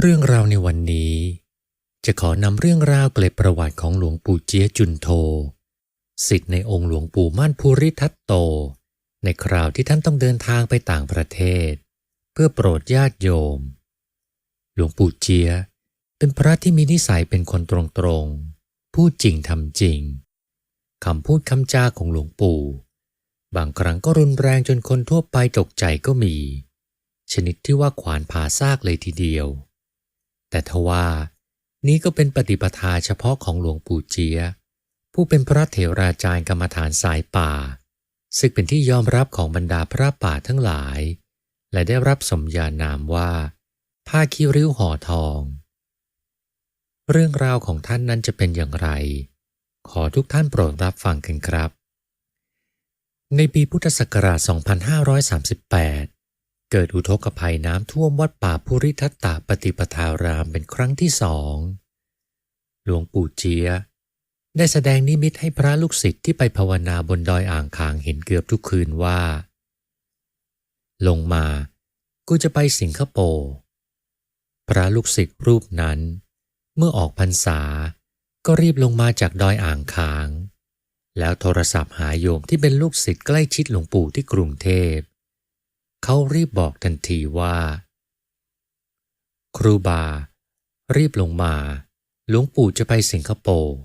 เรื่องราวในวันนี้ จะขอนำเรื่องราวเกล็ดประวัติของหลวงปู่เจียจุนโทสิทธิ์ในองค์หลวงปู่มั่นภูริทัตโต ในคราวที่ท่านต้องเดินทางไปต่างประเทศ เพื่อโปรดญาติโยม หลวงปู่เจียเป็นพระที่มีนิสัยเป็นคนตรงๆ พูดจริงทำจริงคำพูดคำจาของหลวงปู่ บางครั้งก็รุนแรงจนคนทั่วไปตกใจก็มี ชนิดที่ว่าขวานผ่าซากเลยทีเดียว แต่ทว่านี้ก็เป็นปฏิปทาเฉพาะของหลวงปู่เจีย ผู้เป็นพระเถราจารย์กรรมฐานสายป่า ซึ่งเป็นที่ยอมรับของบรรดาพระป่าทั้งหลาย และได้รับสมญานามว่า ผ้าคิริ้วห่อทอง เรื่องราวของท่านนั้นจะเป็นอย่างไร ขอทุกท่านโปรดรับฟังกันครับ ในปีพุทธศักราช 2538 เกิดอุทกภัยน้ำท่วมวัดป่าภูริทัตตาปฏิปทารามเป็นครั้งที่สอง หลวงปู่เจียได้แสดงนิมิตให้พระลูกศิษย์ที่ไปภาวนาบนดอยอ่างคางเห็นเกือบทุกคืนว่า ลงมากูจะไปสิงคโปร์ พระลูกศิษย์รูปนั้น เมื่อออกพรรษาก็รีบลงมาจากดอยอ่างคาง แล้วโทรศัพท์หาโยมที่เป็นลูกศิษย์ใกล้ชิดหลวงปู่ที่กรุงเทพ เขารีบบอกทันทีว่า ครูบา รีบลงมาหลวงปู่จะไปสิงคโปร์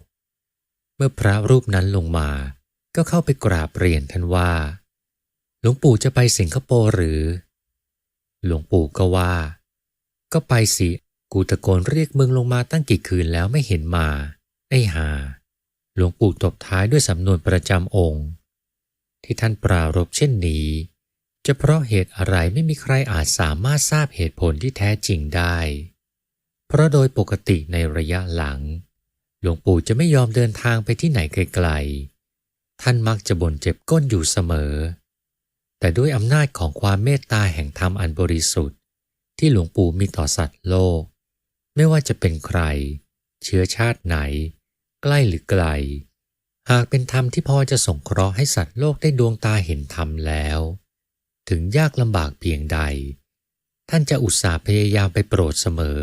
เมื่อพระรูปนั้นลงมาก็เข้าไปกราบเรียนท่านว่า หลวงปู่จะไปสิงคโปร์หรือ หลวงปู่ก็ว่า ก็ไปสิ กูตะโกนเรียกมึงลงมาตั้งกี่คืนแล้วไม่เห็นมา ไอ้หา หลวงปู่ตบท้ายด้วยสำนวนประจำองค์ ที่ท่านปรารบเช่นนี้ จะเพราะเหตุอะไรไม่มีใครอาจสามารถทราบเหตุผลที่แท้จริงได้ เพราะโดยปกติในระยะหลัง หลวงปู่จะไม่ยอมเดินทางไปที่ไหนไกลๆ ท่านมักจะบ่นเจ็บก้นอยู่เสมอ แต่ด้วยอำนาจของความเมตตาแห่งธรรมอันบริสุทธิ์ ที่หลวงปู่มีต่อสัตว์โลก ไม่ว่าจะเป็นใคร เชื้อชาติไหน ใกล้หรือไกล หากเป็นธรรมที่พอจะส่งเคราะห์ให้สัตว์โลกได้ดวงตาเห็นธรรมแล้ว ถึงยากลำบากเพียงใด ท่านจะอุตส่าห์พยายามไปโปรดเสมอ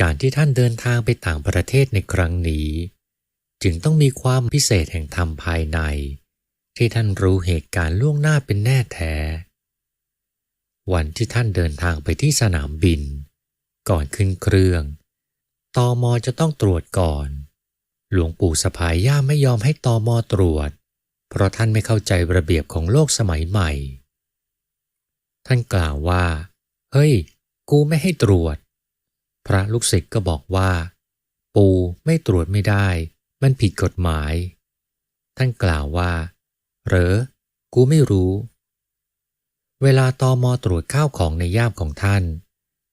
การที่ท่านเดินทางไปต่างประเทศในครั้งนี้ จึงต้องมีความพิเศษแห่งธรรมภายใน ที่ท่านรู้เหตุการณ์ล่วงหน้าเป็นแน่แท้ วันที่ท่านเดินทางไปที่สนามบิน ก่อนขึ้นเครื่องตอมอจะต้องตรวจก่อน หลวงปู่สะพายย่าไม่ยอมให้ตอมอตรวจ ราะท่านไม่เข้าใจระเบียบของโลกสมัยใหม่ ท่านกล่าวว่า เฮ้ย กูไม่ให้ตรวจ พระลูกศิษย์ก็บอกว่า ปูไม่ตรวจไม่ได้ มันผิดกฎหมาย ท่านกล่าวว่า เหรอ กูไม่รู้ เวลาตอมอตรวจข้าวของในย่ามของท่าน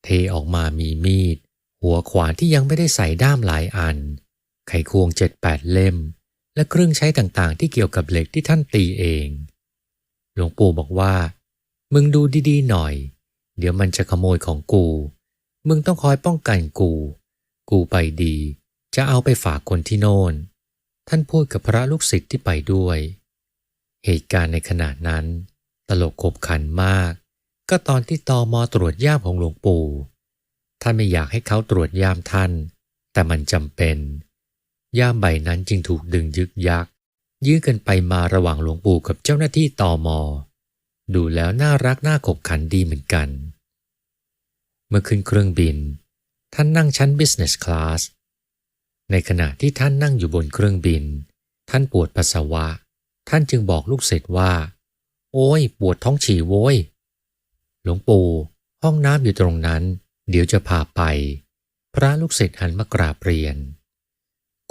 เทออกมามีมีด หัวขวานที่ยังไม่ได้ใส่ด้ามหลายอัน ไขควงเจ็ดแปดเล่ม และเครื่องใช้ต่างๆ ที่เกี่ยวกับเหล็กที่ท่านตีเอง หลวงปู่บอกว่า มึงดูดีๆหน่อย เดี๋ยวมันจะขโมยของกู มึงต้องคอยป้องกันกู กูไปดี จะเอาไปฝากคนที่โน่น ท่านพูดกับพระลูกศิษย์ที่ไปด้วย เหตุการณ์ในขณะนั้น ตลกขบขันมาก ก็ตอนที่ตอมอตรวจย่ามของหลวงปู่ ท่านไม่อยากให้เขาตรวจย่ามท่าน แต่มันจำเป็น ย่ามใบนั้นจึงถูกดึงยึกยัก ยื้อกันไปมาระหว่างหลวงปู่กับเจ้าหน้าที่ตอมอ ดูแล้วน่ารักน่าขบขันดีเหมือนกัน เมื่อขึ้นเครื่องบิน ท่านนั่งชั้น business class ในขณะที่ท่านนั่งอยู่บนเครื่องบิน ท่านปวดปัสสาวะ ท่านจึงบอกลูกศิษย์ว่า โอ้ย ปวดท้องฉี่โว้ย หลวงปู่ ห้องน้ำอยู่ตรงนั้น เดี๋ยวจะพาไป พระลูกศิษย์หันมากราบเรียน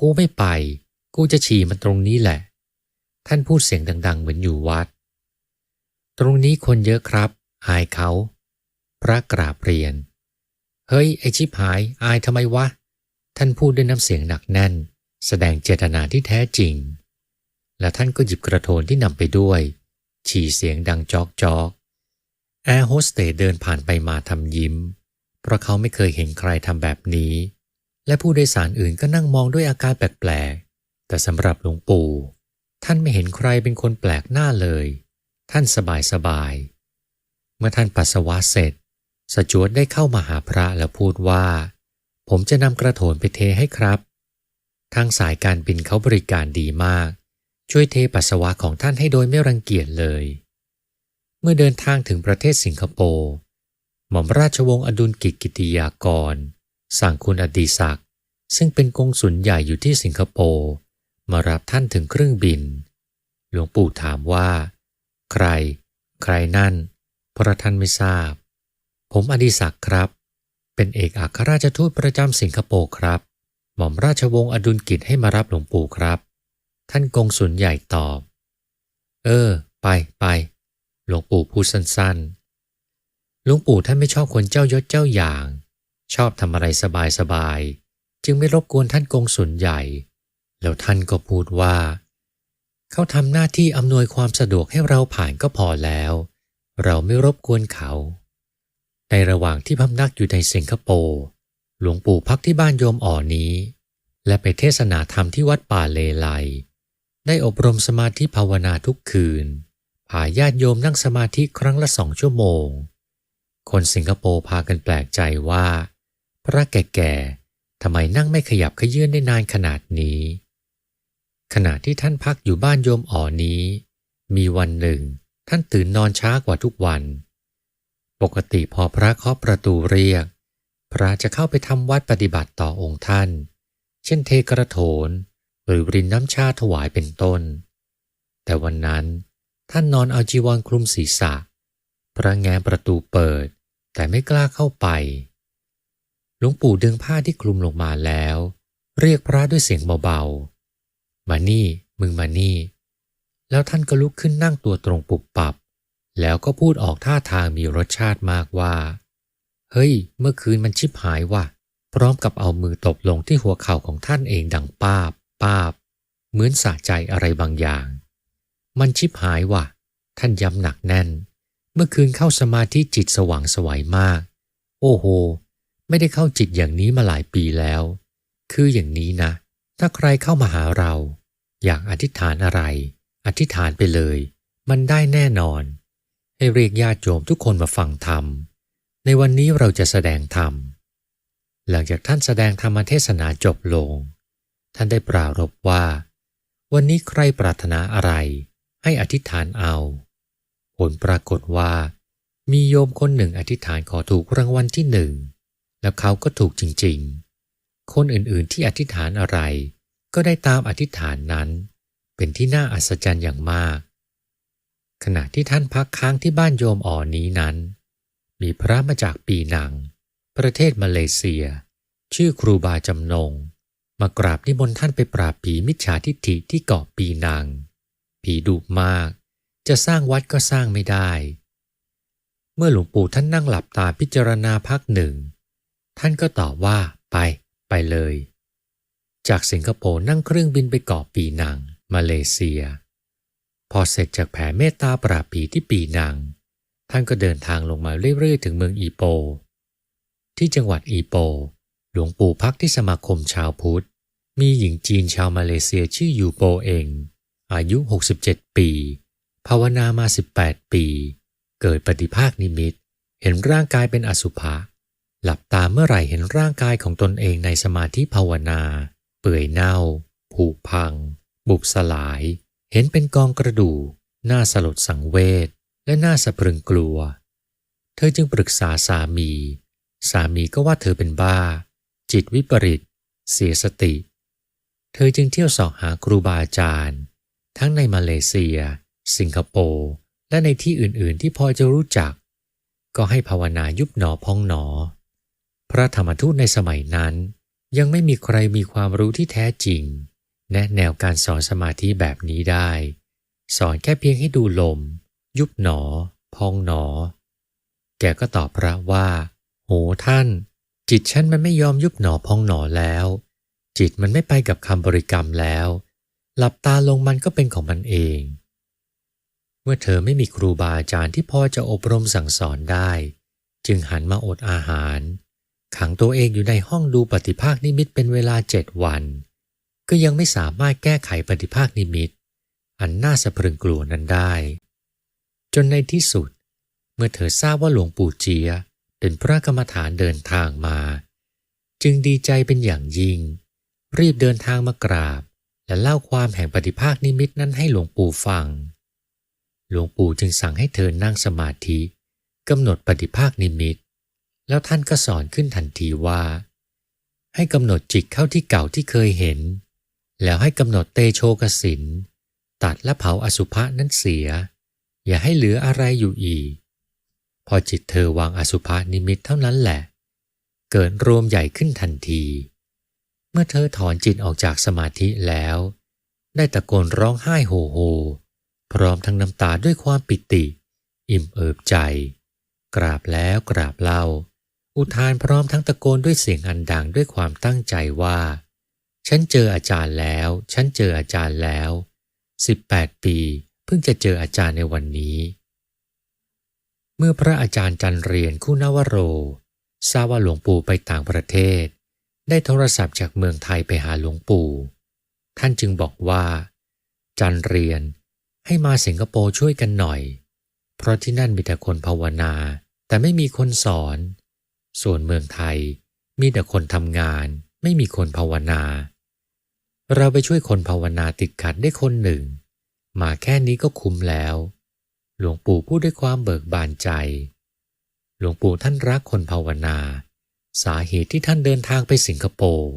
กูไม่ไป กูจะฉี่มันตรงนี้แหละ ท่านพูดเสียงดัง ๆ เหมือนอยู่วัด ตรงนี้คนเยอะครับ อายเขา พระกราบเรียน เฮ้ย ไอชิบหาย อายทำไมวะ ท่านพูดด้วยน้ำเสียงหนักแน่น แสดงเจตนาที่แท้จริง และท่านก็หยิบกระโถนที่นำไปด้วย ฉี่เสียงดังจอกจอกแอร์โฮสเตสเดินผ่านไปมาทำยิ้ม เพราะเขาไม่เคยเห็นใครทำแบบนี้ และผู้โดยสารอื่นก็นั่งมองด้วยอาการแปลกๆ แต่สำหรับหลวงปู่ ท่านไม่เห็นใครเป็นคนแปลกหน้าเลย ท่านสบายสบาย เมื่อท่านปัสสาวะเสร็จ สจวตได้เข้ามาหาพระแล้วพูดว่า ผมจะนำกระโถนไปเทให้ครับ ทางสายการบินเขาบริการดีมาก ช่วยเทปัสสาวะของท่านให้โดยไม่รังเกียจเลย เมื่อเดินทางถึงประเทศสิงคโปร์หม่อมราชวงศ์อดุลกิจกิติยากร สั่งคุณอดีศักดิ์ซึ่งเป็นกงสุลใหญ่อยู่ที่สิงคโปร์มารับท่านถึงเครื่องบิน หลวงปู่ถามว่า ใคร ใครนั่น พระท่านไม่ทราบ ผมอดีศักดิ์ครับ เป็นเอกอัครราชทูตประจำสิงคโปร์ครับ หม่อมราชวงศ์อดุลกิจให้มารับหลวงปู่ครับ ท่านกงสุลใหญ่ตอบ เออ ไปไปหลวงปู่พูดสั้นๆหลวงปู่ท่านไม่ชอบคนเจ้ายศเจ้าอย่าง ชอบทำอะไรสบายๆ จึงไม่รบกวนท่านกงสุลใหญ่ แล้วท่านก็พูดว่า เขาทำหน้าที่อำนวยความสะดวกให้เราผ่านก็พอแล้ว เราไม่รบกวนเขา ในระหว่างที่พำนักอยู่ในสิงคโปร์หลวงปู่พักที่บ้านโยมอ่อนี้ และไปเทศนาธรรมที่วัดป่าเลไลได้อบรมสมาธิภาวนาทุกคืนพาญาติโยมนั่งสมาธิครั้งละสองชั่วโมง คนสิงคโปร์พากันแปลกใจว่า พระแก่ๆทำไมนั่งไม่ขยับขยื่นได้นานขนาดนี้ ขณะที่ท่านพักอยู่บ้านโยมอ่อนี้ มีวันหนึ่ง ท่านตื่นนอนช้ากว่าทุกวัน ปกติพอพระเคาะประตูเรียก พระจะเข้าไปทำวัดปฏิบัติต่อองค์ท่าน เช่นเทกระโถน หรือรินน้ำชาถวายเป็นต้น แต่วันนั้นท่านนอนเอาจีวรคลุมศีรษะ พระแง้มประตูเปิด แต่ไม่กล้าเข้าไป หลวงปู่ดึงผ้าที่คลุมลงมาแล้ว เรียกพระด้วยเสียงเบาๆ มานี่มึงมานี่ แล้วท่านก็ลุกขึ้นนั่งตัวตรงปุบปับ แล้วก็พูดออกท่าทางมีรสชาติมากว่า เฮ้ย เมื่อคืนมันชิบหายว่ะ พร้อมกับเอามือตบลงที่หัวเข่าของท่านเองดังป้าบป้าบ เหมือนสะใจอะไรบางอย่าง มันชิบหายว่ะ ท่านย้ำหนักแน่น เมื่อคืนเข้าสมาธิจิตสว่างสวัยมาก โอ้โห ไม่ได้เข้าจิตอย่างนี้มาหลายปีแล้ว คืออย่างนี้นะ ถ้าใครเข้ามาหาเรา อยากอธิษฐานอะไร อธิษฐานไปเลย มันได้แน่นอน ให้เรียกญาติโยมทุกคนมาฟังธรรม ในวันนี้เราจะแสดงธรรม หลังจากท่านแสดงธรรมเทศนาจบลง ท่านได้ปรารภว่า วันนี้ใครปรารถนาอะไร ให้อธิษฐานเอา ผลปรากฏว่า มีโยมคนหนึ่งอธิษฐานขอถูกรางวัลที่หนึ่ง แล้วเขาก็ถูกจริงๆ คนอื่นๆที่อธิษฐานอะไร ก็ได้ตามอธิษฐานนั้น เป็นที่น่าอัศจรรย์อย่างมาก ขณะที่ท่านพักค้างที่บ้านโยมอ่อนี้นั้น มีพระมาจากปีนัง ประเทศมาเลเซีย ชื่อครูบาจำนง มากราบนิมนต์ท่านไปปราบผีมิจฉาทิฏฐิที่เกาะปีนัง ผีดุมาก จะสร้างวัดก็สร้างไม่ได้ เมื่อหลวงปู่ท่านนั่งหลับตาพิจารณาพักหนึ่ง ท่านก็ตอบว่าไปไปเลย จากสิงคโปร์นั่งเครื่องบินไปเกาะปีนัง มาเลเซีย พอเสร็จจากแผ่เมตตาปราบผีที่ปีนัง ท่านก็เดินทางลงมาเรื่อยๆ ถึงเมืองอีโป ที่จังหวัดอีโป หลวงปู่พักที่สมาคมชาวพุทธ มีหญิงจีนชาวมาเลเซียชื่อยูโปเอง อายุ 67 ปี ภาวนามา 18 ปี เกิดปฏิภาคนิมิต เห็นร่างกายเป็นอสุภะ หลับตาเมื่อไหร่เห็นร่างกายของตนเองในสมาธิภาวนา เปื่อยเน่า ผุพัง บุบสลาย เห็นเป็นกองกระดูกน่าสลดสังเวชและน่าสะพรึงกลัว เธอจึงปรึกษาสามี สามีก็ว่าเธอเป็นบ้า จิตวิปริต เสียสติ เธอจึงเที่ยวสอบหาครูบาอาจารย์ ทั้งในมาเลเซีย สิงคโปร์ และในที่อื่นๆ ที่พอจะรู้จัก ก็ให้ภาวนายุบหนอพองหนอ พระธรรมทูตในสมัยนั้น ยังไม่มีใครมีความรู้ที่แท้จริง แนะแนวการสอนสมาธิแบบนี้ได้ สอนแค่เพียงให้ดูลม ยุบหนอ พองหนอ แกก็ตอบพระว่า โหท่าน จิตฉันมันไม่ยอมยุบหนอพองหนอแล้ว จิตมันไม่ไปกับคำบริกรรมแล้ว หลับตาลงมันก็เป็นของมันเอง เมื่อเธอไม่มีครูบาอาจารย์ที่พอจะอบรมสั่งสอนได้ จึงหันมาอดอาหาร ขังตัวเองอยู่ในห้องดูปฏิภาคนิมิตเป็นเวลาเจ็ดวัน ก็ยังไม่สามารถแก้ไขปฏิภาคนิมิต อันน่าสะพรึงกลัวนั้นได้ จนในที่สุด เมื่อเธอทราบว่าหลวงปู่เจียเป็นพระกรรมฐานเดินทางมา จึงดีใจเป็นอย่างยิ่ง รีบเดินทางมากราบ และเล่าความแห่งปฏิภาคนิมิตนั้นให้หลวงปู่ฟัง หลวงปู่จึงสั่งให้เธอนั่งสมาธิกำหนดปฏิภาคนิมิต แล้วท่านก็สอนขึ้นทันทีว่า ให้กำหนดจิตเข้าที่เก่าที่เคยเห็น แล้วให้กำหนดเตโชกสินตัดและเผาอสุภะนั้นเสีย อย่าให้เหลืออะไรอยู่อีก พอจิตเธอวางอสุภะนิมิตเท่านั้นแหละ เกิดรวมใหญ่ขึ้นทันที เมื่อเธอถอนจิตออกจากสมาธิแล้ว ได้ตะโกนร้องไห้โฮโฮพร้อมทั้งน้ำตาด้วยความปิติ อิ่มเอิบใจ กราบแล้วกราบเล่า อุทานพร้อมทั้งตะโกนด้วยเสียงอันดังด้วยความตั้งใจว่า ฉันเจออาจารย์แล้ว ฉันเจออาจารย์แล้ว 18 ปี เพิ่งจะเจออาจารย์ในวันนี้ เมื่อพระอาจารย์จันเรียนคุณาวโรทราบว่าหลวงปู่ไปต่างประเทศ ได้โทรศัพท์จากเมืองไทยไปหาหลวงปู่ ท่านจึงบอกว่า จันเรียนให้มาสิงคโปร์ช่วยกันหน่อย เพราะที่นั่นมีแต่คนภาวนา แต่ไม่มีคนสอน ส่วนเมืองไทยมีแต่คนทำงาน ไม่มีคนภาวนา เราไปช่วยคนภาวนาติดขัดได้คนหนึ่ง มาแค่นี้ก็คุ้มแล้ว หลวงปู่พูดด้วยความเบิกบานใจ หลวงปู่ท่านรักคนภาวนา สาเหตุที่ท่านเดินทางไปสิงคโปร์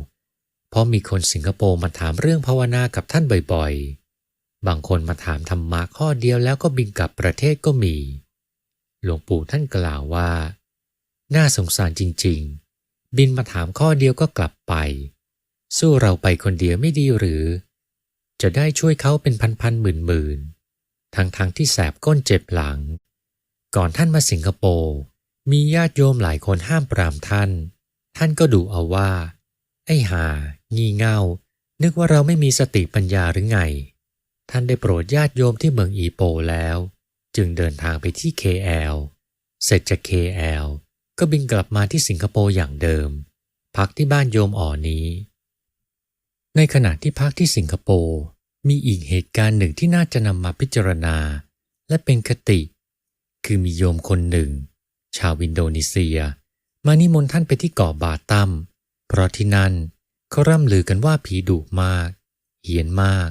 เพราะมีคนสิงคโปร์มาถามเรื่องภาวนากับท่านบ่อยๆ บางคนมาถามธรรมะข้อเดียวแล้วก็บินกลับประเทศก็มี หลวงปู่ท่านกล่าวว่า น่าสงสารจริง ๆ บินมาถามข้อเดียวก็กลับไป สู้เราไปคนเดียวไม่ดีหรือ จะได้ช่วยเขาเป็นพันๆหมื่นๆทั้งๆทที่แสบก้นเจ็บหลัง ก่อนท่านมาสิงคโปร์มีญาติโยมหลายคนห้ามปรามท่าน ท่านก็ดูเอาว่า ไอ้หา งี่เง่า นึกว่าเราไม่มีสติปัญญาหรือไง ท่านได้โปรดญาติโยมที่เมืองอีโปแล้ว จึงเดินทางไปที่ KL เสร็จจาก KL ก็บินกลับมาที่สิงคโปร์อย่างเดิม พักที่บ้านโยมอ่อนี้ ในขณะที่พักที่สิงคโปร์มีอีกเหตุการณ์หนึ่งที่น่าจะนำมาพิจารณา และเป็นคติ คือมีโยมคนหนึ่ง ชาวอินโดนีเซีย มานิมนต์ท่านไปที่เกาะบาตัมเพราะที่นั่นเขาร่ำลือกันว่าผีดุมาก เหียนมาก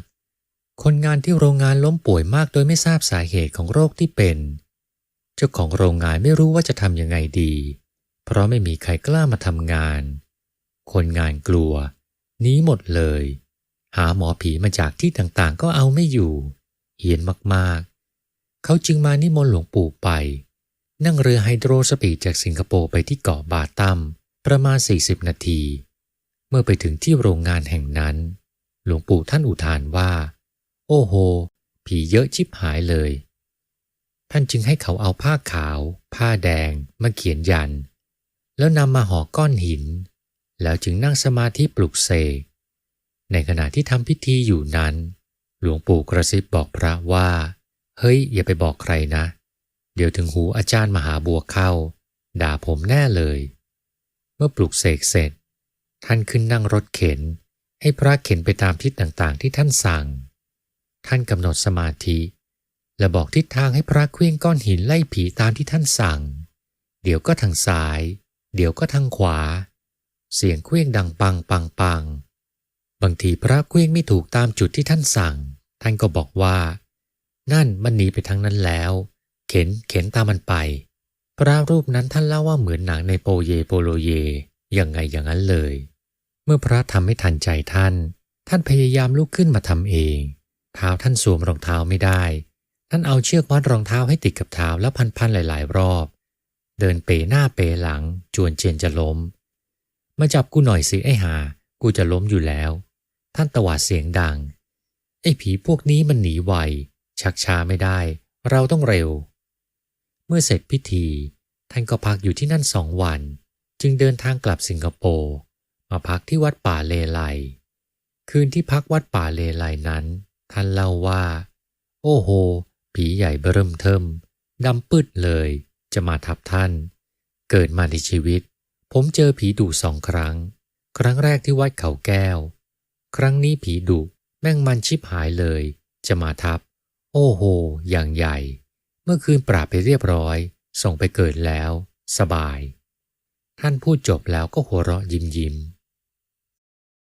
คนงานที่โรงงานล้มป่วยมากโดยไม่ทราบสาเหตุของโรคที่เป็น เจ้าของโรงงานไม่รู้ว่าจะทำยังไงดี เพราะไม่มีใครกล้ามาทำงาน คนงานกลัวหนีหมดเลย หาหมอผีมาจากที่ต่างๆ ก็เอาไม่อยู่เหียนมากๆ เขาจึงมานิมนต์หลวงปู่ไป นั่งเรือไฮโดรสปีดจากสิงคโปร์ไปที่เกาะบาตัมประมาณ 40 นาที เมื่อไปถึงที่โรงงานแห่งนั้น หลวงปู่ท่านอุทานว่า โอ้โห ผีเยอะชิบหายเลย ท่านจึงให้เขาเอาผ้าขาว ผ้าแดง มาเขียนยัน แล้วนำมาห่อก้อนหิน แล้วจึงนั่งสมาธิปลุกเสกในขณะที่ทำพิธีอยู่นั้น หลวงปู่กระซิบบอกพระว่า เฮ้ย อย่าไปบอกใครนะ เดี๋ยวถึงหูอาจารย์มหาบัวเข้า ด่าผมแน่เลย เมื่อปลุกเสกเสร็จ ท่านขึ้นนั่งรถเข็น ให้พระเข็นไปตามทิศต่างๆ ที่ท่านสั่ง ท่านกำหนดสมาธิ และบอกทิศทางให้พระเคลื่องก้อนหินไล่ผีตามที่ท่านสั่ง เดี๋ยวก็ทางซ้าย เดี๋ยวก็ทางขวา เสียงเคว้งดังปังปังปัง บางทีพระเคว้งไม่ถูกตามจุดที่ท่านสั่ง ท่านก็บอกว่า นั่นมันหนีไปทางนั้นแล้ว เข็นเข็นตามมันไป พระรูปนั้นท่านเล่าว่าเหมือนหนังในโปเยโปโลเยอยังไงอย่างนั้นเลย เมื่อพระทำไม่ทันใจท่าน ท่านพยายามลุกขึ้นมาทำเอง เท้าท่านสวมรองเท้าไม่ได้ ท่านเอาเชือกมัดรองเท้าให้ติดกับเท้าแล้วพันๆหลาย ๆ รอบ เดินเปหน้าเปหลัง จวนเจียนจะล้ม มาจับกูหน่อยสิไอ้หา กูจะล้มอยู่แล้ว ท่านตวาดเสียงดัง ไอ้ผีพวกนี้มันหนีไว ชักช้าไม่ได้ เราต้องเร็ว เมื่อเสร็จพิธี ท่านก็พักอยู่ที่นั่นสองวัน จึงเดินทางกลับสิงคโปร์ มาพักที่วัดป่าเลไลคืนที่พักวัดป่าเลไลนั้น ท่านเล่าว่า โอ้โห ผีใหญ่เบิ่มเทิมดำปืดเลย จะมาทับท่าน เกิดมาในชีวิต ผมเจอผีดุสองครั้ง ครั้งแรกที่วัดเขาแก้ว ครั้งนี้ผีดุแม่งมันชิบหายเลย จะมาทับ โอ้โห อย่างใหญ่ เมื่อคืนปราบไปเรียบร้อย ส่งไปเกิดแล้ว สบาย ท่านพูดจบแล้วก็หัวเราะยิ้มยิ้ม